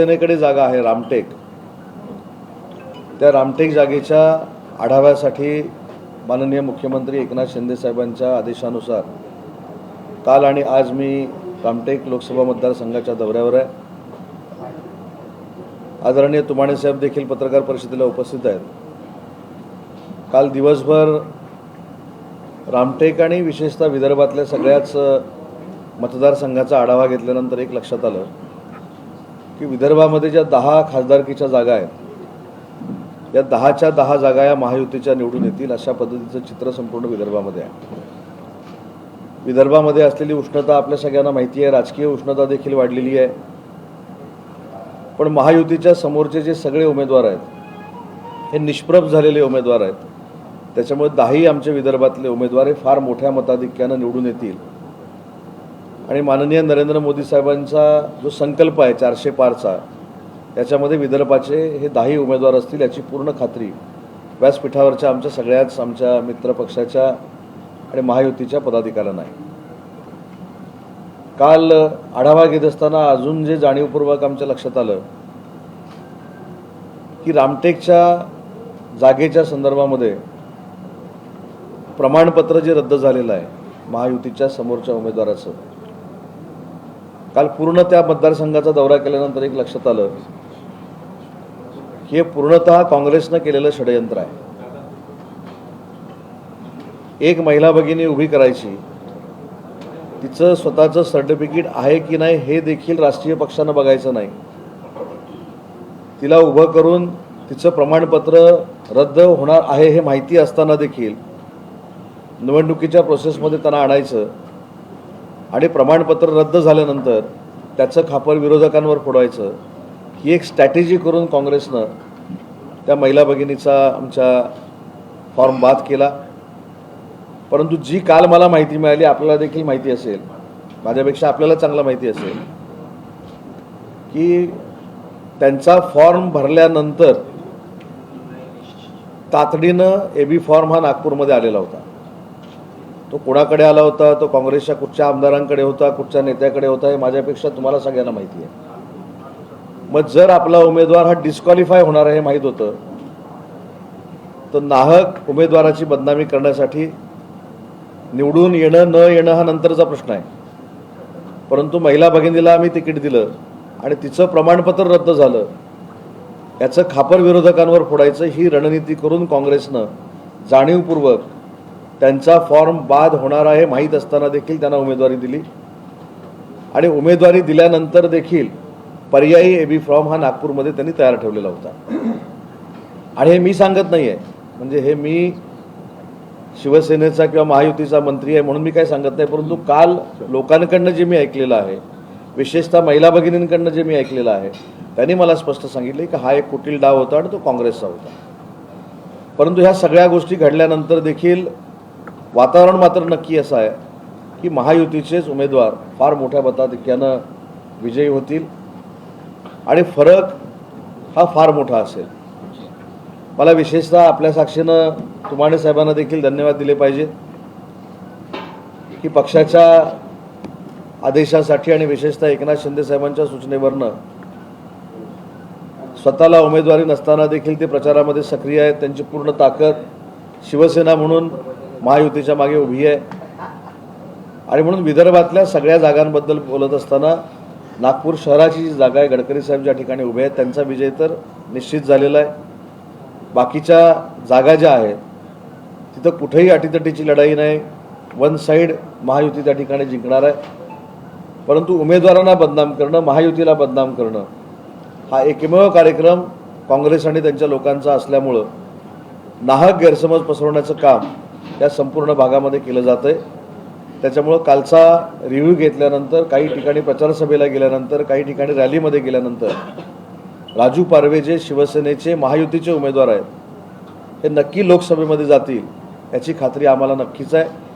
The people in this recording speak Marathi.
सेनेकडे जागा आहे रामटेक. त्या रामटेक जागेच्या आढाव्यासाठी माननीय मुख्यमंत्री एकनाथ शिंदे साहेबांच्या आदेशानुसार काल आणि आज मी रामटेक लोकसभा मतदारसंघाच्या दौऱ्यावर आहे. आदरणीय तुमाणे साहेब देखील पत्रकार परिषदेला उपस्थित आहेत. काल दिवसभर रामटेक आणि विशेषतः विदर्भातल्या सगळ्याच मतदारसंघाचा आढावा घेतल्यानंतर एक लक्षात आलं की विदर्भामध्ये ज्या दहा खासदारकीच्या जागा आहेत या दहाच्या दहा जागा या महायुतीच्या निवडून येतील अशा पद्धतीचं चित्र संपूर्ण विदर्भामध्ये आहे. विदर्भामध्ये असलेली उष्णता आपल्या सगळ्यांना माहिती आहे राजकीय उष्णता देखील वाढलेली आहे. पण महायुतीच्या समोरचे जे सगळे उमेदवार आहेत हे निष्प्रभ झालेले उमेदवार आहेत. त्याच्यामुळे दहाही आमच्या विदर्भातले उमेदवार हे फार मोठ्या मताधिक्यानं निवडून येतील. आणि माननीय नरेंद्र मोदी साहेबांचा जो संकल्प आहे चारशे पारचा त्याच्यामध्ये विदर्भाचे हे दहाही उमेदवार असतील याची पूर्ण खात्री व्यासपीठावरच्या आमच्या सगळ्याच आमच्या मित्रपक्षाच्या आणि महायुतीच्या पदाधिकाऱ्यांना आहे. काल आढावा घेत असताना अजून जे जाणीवपूर्वक आमच्या लक्षात आलं की रामटेकच्या जागेच्या संदर्भामध्ये प्रमाणपत्र जे रद्द झालेलं आहे महायुतीच्या समोरच्या उमेदवाराचं काल पूर्ण त्या मतदारसंघाचा दौरा केल्यानंतर एक लक्षात आलं हे पूर्णतः काँग्रेसनं केलेलं षडयंत्र आहे. एक महिला भगिनी उभी करायची तिचं स्वतःचं सर्टिफिकेट आहे की नाही हे देखील राष्ट्रीय पक्षानं बघायचं नाही. तिला उभं करून तिचं प्रमाणपत्र रद्द होणार आहे हे माहिती असताना देखील निवडणुकीच्या प्रोसेसमध्ये त्यांना आणायचं. आणि प्रमाणपत्र रद्द झाल्यानंतर त्याचं खापर विरोधकांवर फोडवायचं ही एक स्ट्रॅटेजी करून काँग्रेसनं त्या महिला भगिनीचा आमच्या फॉर्म बाद केला. परंतु जी काल मला माहिती मिळाली आपल्याला देखील माहिती असेल माझ्यापेक्षा आपल्याला चांगला माहिती असेल की त्यांचा फॉर्म भरल्यानंतर तातडीनं ए बी फॉर्म हा नागपूरमध्ये आलेला होता. तो कोणाकडे आला होता? तो काँग्रेसच्या कुठच्या आमदारांकडे होता? कुठच्या नेत्याकडे होता? हे माझ्यापेक्षा तुम्हाला सगळ्यांना माहिती आहे. मग जर आपला उमेदवार हा डिस्क्वालिफाय होणार आहे हे माहीत होतं तर नाहक उमेदवाराची बदनामी करण्यासाठी निवडून येणं न येणं हा नंतरचा प्रश्न आहे. परंतु महिला भगिनीला आम्ही तिकीट दिलं आणि तिचं प्रमाणपत्र रद्द झालं याचं खापर विरोधकांवर फोडायचं ही रणनीती करून काँग्रेसनं जाणीवपूर्वक त्यांचा फॉर्म बाद होणार आहे माहीत असताना देखील त्यांना उमेदवारी दिली. आणि उमेदवारी दिल्यानंतर देखील पर्यायी ए बी फॉर्म हा नागपूरमध्ये त्यांनी तयार ठेवलेला होता. आणि हे मी सांगत नाही आहे म्हणजे हे मी शिवसेनेचा किंवा महायुतीचा मंत्री आहे म्हणून मी काय सांगत नाही परंतु काल लोकांकडनं जे मी ऐकलेलं आहे विशेषतः महिला भगिनींकडनं जे मी ऐकलेलं आहे त्यांनी मला स्पष्ट सांगितले की हा एक कुटील डाव होता आणि तो काँग्रेसचा होता. परंतु ह्या सगळ्या गोष्टी घडल्यानंतर देखील वातावरण मात्र नक्की असं आहे की महायुतीचेच उमेदवार फार मोठ्या मताधिक्यानं विजयी होतील आणि फरक हा फार मोठा असेल. मला विशेषतः आपल्या साक्षीनं तुमाणे साहेबांना देखील धन्यवाद दिले पाहिजेत की पक्षाच्या आदेशासाठी आणि विशेषतः एकनाथ शिंदे साहेबांच्या सूचनेवरनं स्वतःला उमेदवारी नसताना देखील ते प्रचारामध्ये सक्रिय आहेत त्यांची पूर्ण ताकद शिवसेना म्हणून महायुतीच्या मागे उभी आहे. आणि म्हणून विदर्भातल्या सगळ्या जागांबद्दल बोलत असताना नागपूर शहराची जी जागा आहे गडकरी साहेब ज्या ठिकाणी उभे आहेत त्यांचा विजय तर निश्चित झालेला आहे. बाकीच्या जागा ज्या आहेत तिथं कुठेही अटीतटीची लढाई नाही. वन साईड महायुती त्या ठिकाणी जिंकणार आहे. परंतु उमेदवारांना बदनाम करणं महायुतीला बदनाम करणं हा एकमेव कार्यक्रम काँग्रेस आणि त्यांच्या लोकांचा असल्यामुळं नाहक गैरसमज पसरवण्याचं काम या संपूर्ण भागामध्ये केलं जातं आहे त्याच्यामुळं कालचा रिव्ह्यू घेतल्यानंतर काही ठिकाणी प्रचारसभेला गेल्यानंतर काही ठिकाणी रॅलीमध्ये गेल्यानंतर राजू पारवे जे शिवसेनेचे महायुतीचे उमेदवार आहेत हे नक्की लोकसभेमध्ये जातील याची खात्री आम्हाला नक्कीच आहे.